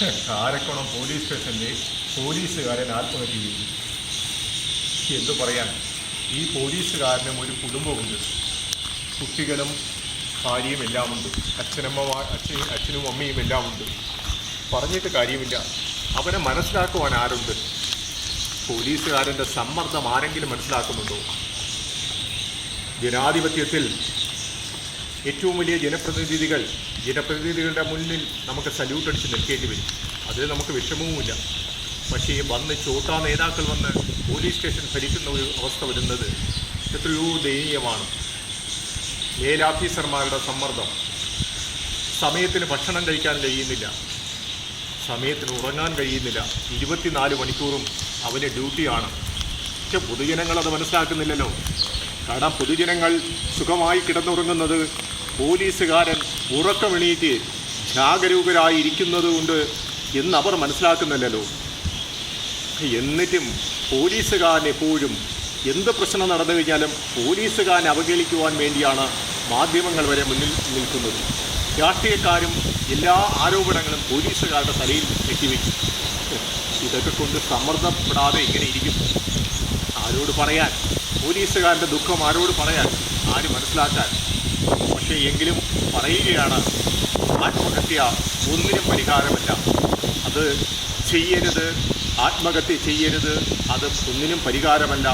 Karakonam police സ്റ്റേഷനിൽ പോലീസുകാരൻ ആത്മഹത്യ ചെയ്തു എന്തു പറയാൻ? ഈ പോലീസുകാരനും ഒരു കുടുംബമുണ്ട് കുട്ടികളും ഭാര്യയും എല്ലാമുണ്ട്. അച്ഛനമ്മമാർ അച്ഛനും അച്ഛനും അമ്മയും എല്ലാമുണ്ട്. പറഞ്ഞിട്ട് കാര്യമില്ല. അവനെ മനസ്സിലാക്കുവാൻ ആരുണ്ട്? പോലീസുകാരന്റെ സമ്മർദ്ദം ആരെങ്കിലും മനസ്സിലാക്കുന്നുണ്ടോ? ജനാധിപത്യത്തിൽ ഏറ്റവും വലിയ ജനപ്രതിനിധികൾ ജനപ്രതിനിധികളുടെ മുന്നിൽ നമുക്ക് സല്യൂട്ട് അടിച്ച് നിൽക്കേണ്ടി വരും. അതിൽ നമുക്ക് വിഷമവുമില്ല. പക്ഷേ വന്ന് ചോട്ടാ നേതാക്കൾ വന്ന് പോലീസ് സ്റ്റേഷൻ ഭരിക്കുന്ന ഒരു അവസ്ഥ വരുന്നത് എത്രയോ ദയനീയമാണ്. മേലാഫീസർമാരുടെ സമ്മർദ്ദം. സമയത്തിന് ഭക്ഷണം കഴിക്കാൻ കഴിയുന്നില്ല. സമയത്തിന് ഉറങ്ങാൻ കഴിയുന്നില്ല. ഇരുപത്തിനാല് മണിക്കൂറും അവന് ഡ്യൂട്ടിയാണ്. പക്ഷെ പൊതുജനങ്ങൾ അത് മനസ്സിലാക്കുന്നില്ലല്ലോ. കാരണം പൊതുജനങ്ങൾ സുഖമായി കിടന്നുറങ്ങുന്നത് പോലീസുകാരൻ ഉറക്കമെണീറ്റ് ജാഗരൂകരായിരിക്കുന്നതുകൊണ്ട് കൊണ്ട് എന്നവർ മനസ്സിലാക്കുന്നില്ലല്ലോ. എന്നിട്ടും പോലീസുകാരൻ എപ്പോഴും എന്ത് പ്രശ്നം നടന്നു കഴിഞ്ഞാലും പോലീസുകാരനെ അവഗണിക്കുവാൻ വേണ്ടിയാണ് മാധ്യമങ്ങൾ വരെ മുന്നിൽ നിൽക്കുന്നത്. രാഷ്ട്രീയക്കാരും എല്ലാ ആരോപണങ്ങളും പോലീസുകാരുടെ തലയിൽ കെട്ടിവെക്കും ഇതൊക്കെ കൊണ്ട് സമ്മർദ്ദപ്പെടാതെ ഇങ്ങനെ ഇരിക്കും. ആരോട് പറയാൻ? പോലീസുകാരന്റെ ദുഃഖം ആരോട് പറയാൻ? ആര് മനസ്സിലാക്കാൻ? പക്ഷേ എങ്കിലും പറയുകയാണ് ആത്മഹത്യ ഒന്നിനും പരിഹാരമല്ല. അത് ചെയ്യരുത് ആത്മഹത്യ ചെയ്യരുത് അത് ഒന്നിനും പരിഹാരമല്ല.